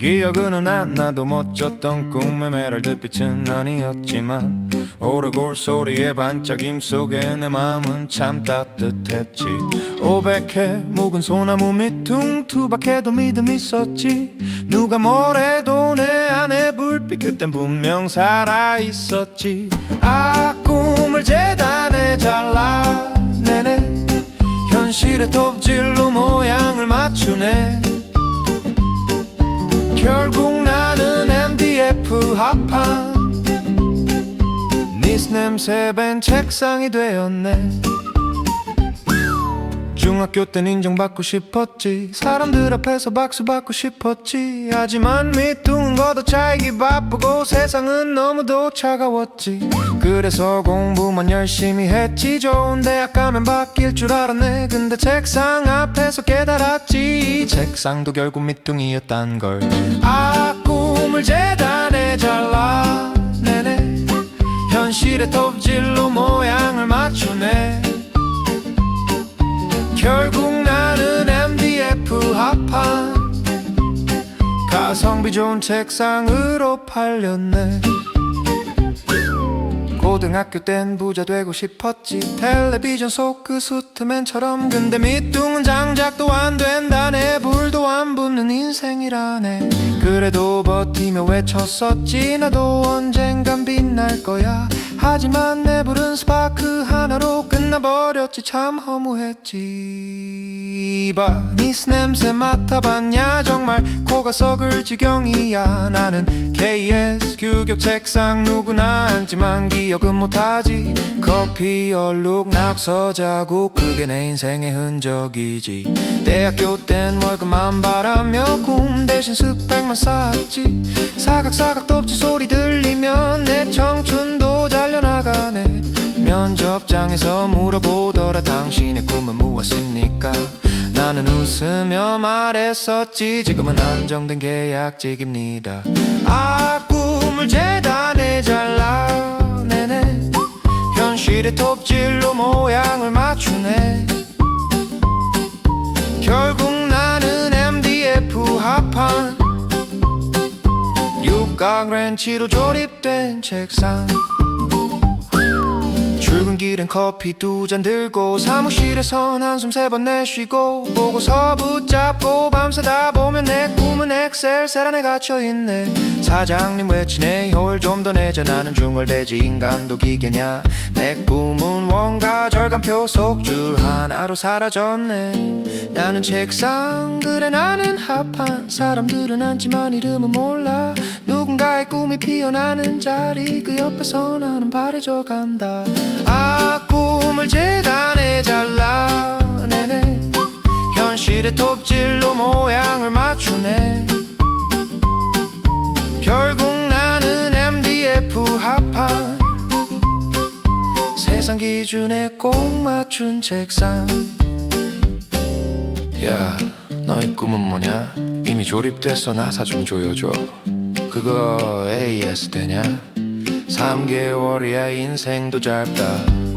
기억은 안 나도 멋졌던 꿈의 메랄드 빛은 아니었지만 오르골 소리의 반짝임 속에 내 마음은 참 따뜻했지. 500해 묵은 소나무 밑둥 투박해도 믿음 있었지. 누가 뭐래도 내 안에 불빛 그땐 분명 살아있었지. 아 꿈을 재단에 잘라내네. 현실의 톱질로 모양을 맞추네 합판 니스 냄새 밴 책상이 되었네. 중학교 땐 인정받고 싶었지. 사람들 앞에서 박수 받고 싶었지. 하지만 밑둥은 걷어 차이기 바쁘고 세상은 너무도 차가웠지. 그래서 공부만 열심히 했지. 좋은 대학 가면 바뀔 줄 알았네. 근데 책상 앞에서 깨달았지. 이 책상도 결국 밑둥이었단 걸 아 꿈을 재단 에 잘라내네. 현실의 톱질로 모양을 맞추네. 결국 나는 MDF 합판. 가성비 좋은 책상으로 팔렸네. 고등학교 땐 부자 되고 싶었지. 텔레비전 속 그 수트맨처럼. 근데 밑둥은 장작도 안 된다네. 불도 안 붙는 인생이라네 그래도 버티며 외쳤었지. 나도 언젠간 빛날 거야. 하지만 내 불은 스파크 하나로 끝나버렸지. 참 허무했지. 바니스 냄새 맡아봤냐? 정말 코가 썩을 지경이야. 나는 KS 규격 책상 누구나 앉지만 기억은 못하지. 커피 얼룩 낙서 자국 그게 내 인생의 흔적이지. 대학교 땐 월급만 바라며 꿈 대신 스펙만 쌓았지. 사각사각 덥지 소리 들리면 내 잘려나가네 면접장에서 물어보더라. 당신의 꿈은 무엇입니까? 나는 웃으며 말했었지. 지금은 안정된 계약직입니다. 아 꿈을 재단에 잘라내네. 현실의 톱질로 모양을 맞추네. 결국 나는 MDF 합판 육각 렌치로 조립된 책상 길엔 커피 두 잔 들고 사무실에선 한숨 세 번 내쉬고 보고서 붙잡고 밤새다 보면 내 꿈은 엑셀 세란에 갇혀있네. 사장님 외치네 효율 좀 더 내자. 나는 중얼대지 인간도 기계냐? 내 꿈은 원가 절감표 속줄 하나로 사라졌네. 나는 책상 그래 나는 합판 사람들은 앉지만 이름은 몰라 누군가의 꿈이 피어나는 자리 그 옆에서 나는 바래져 간다. 아 꿈을 재단에 잘라내네. 현실의 톱질로 모양을 맞추네. 결국 나는 MDF 합판 세상 기준에 꼭 맞춘 책상. 야 너의 꿈은 뭐냐? 이미 조립됐어 나사 좀 조여줘 그거 AS 되냐? 3개월이야 인생도 짧다